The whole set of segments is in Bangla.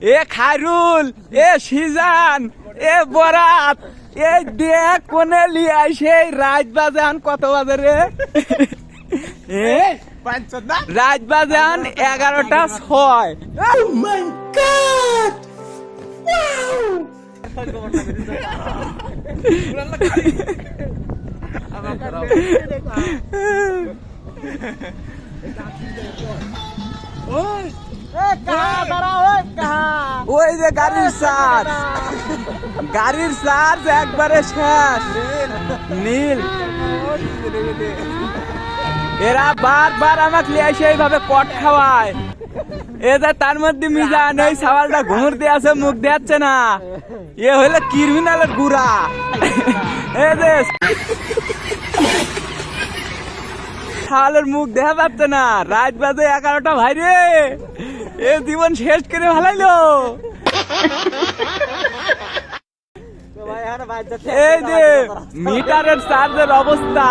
এ খায়রুল এ সিজান এ বরাত এ দেখ কোনে লিয়াই সেই রাত বাজে আন কত বাজে রে? এ? রাত বাজে আন এগারোটা ছয়। ওই যে গাড়ির চার্জ। গাড়ির চার্জ একবারে শেষ। নীল। এরা বারবার আমাকে লিয়ে এসে এইভাবে কট খাওয়ায়। এ যে তার মধ্যে মিজান ওই সাওয়ালটা ঘুমুর দিয়ে আছে, মুখ দেখাচ্ছে না। এ হইল ক্রিমিনালের গুড়া। এ যে সাওয়ালের মুখ দেখা যাচ্ছে না। রাত বাজে এগারোটা ভাই রে এ জীবন শেষ করে ভালাইলো। মিটারের চার্জের অবস্থা।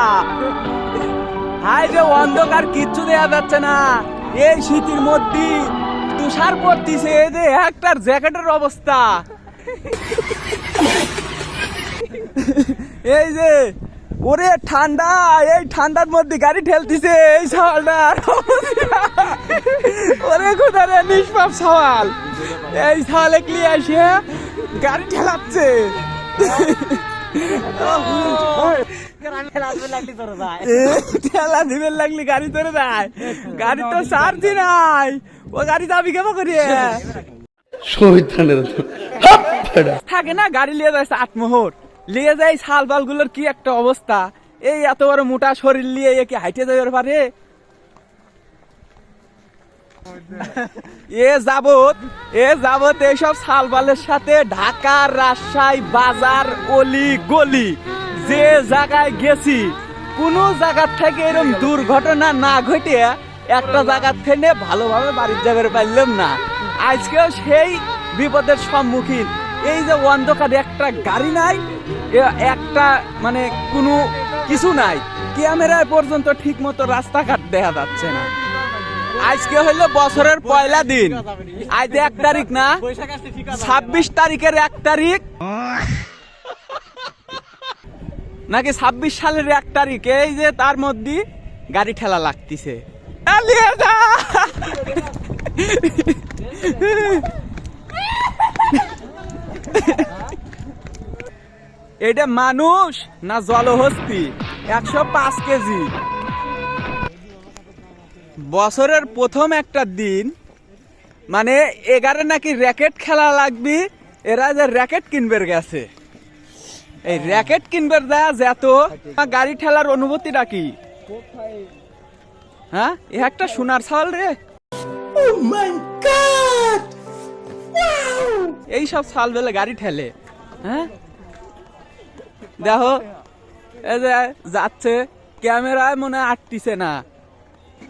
হাই যে অন্ধকার কিচ্ছু দেয়া যাচ্ছে না। এই শীতের মধ্যে তুষার পড়তিছে, এই যে একটার জ্যাকেটের অবস্থা। এই যে, ওরে ঠান্ডা, এই ঠান্ডার মধ্যে গাড়ি ঠেলতিছে, এই সওয়ালটার ওরে কোথায় নিষ্পাপ সওয়াল। এই সওয়ালে আসে গাড়ি ঠেলাচ্ছে। ঠেলা দিবেন লাগলি গাড়ি ধরে গাড়ি তো সারছি নাই। ও গাড়ি যাবি কেমন করিয়ে থাকে না গাড়ি লিয়ে যায় আটমোহর লিয়ে যায় শাল বালগুলোর কি একটা অবস্থা? এই এত বড় মোটা শরীর নিয়ে কি হাইটে যাবে পারে? এ যাবত এ এইসব শালবালের সাথে রাজশাহী বাজার অলি গলি, যে জায়গায় গেছি, কোন জায়গার থেকে এরকম দুর্ঘটনা না ঘটে একটা জায়গার থেকে ভালোভাবে বাড়ির পারলাম না। আজকেও সেই বিপদের সম্মুখীন। এই যে অন্ধকার একটা গাড়ি নাই একটা মানে কোনো কিছু নাই। ক্যামেরায় পর্যন্ত ঠিক মতো রাস্তাঘাট দেখা যাচ্ছে না। আজকে হইল বছরের পয়লা দিন। আজ এক তারিখ না? ছাব্বিশ তারিখের এক তারিখ। নাকি ছাব্বিশ সালের এক তারিখ? এই যে তার মধ্যে গাড়ি ঠেলা লাগতিছে। এটা মানুষ না জলহস্তি? একশো পাঁচ কেজি। বছরের প্রথম একটা দিন মানে এগারো নাকি র্যাকেট খেলা লাগবে এরা যে র্যাকেট কিনবে গেছে। এই র্যাকেট কিনবে যা যেত গাড়ি ঠেলার অনুভূতিটা কি? হ্যাঁ এ একটা সোনার ছাল রে। এই সব ছাল বেলে গাড়ি ঠেলে হ্যাঁ? দেখো এই যে যাচ্ছে ক্যামেরায় মনে আটতিছে না।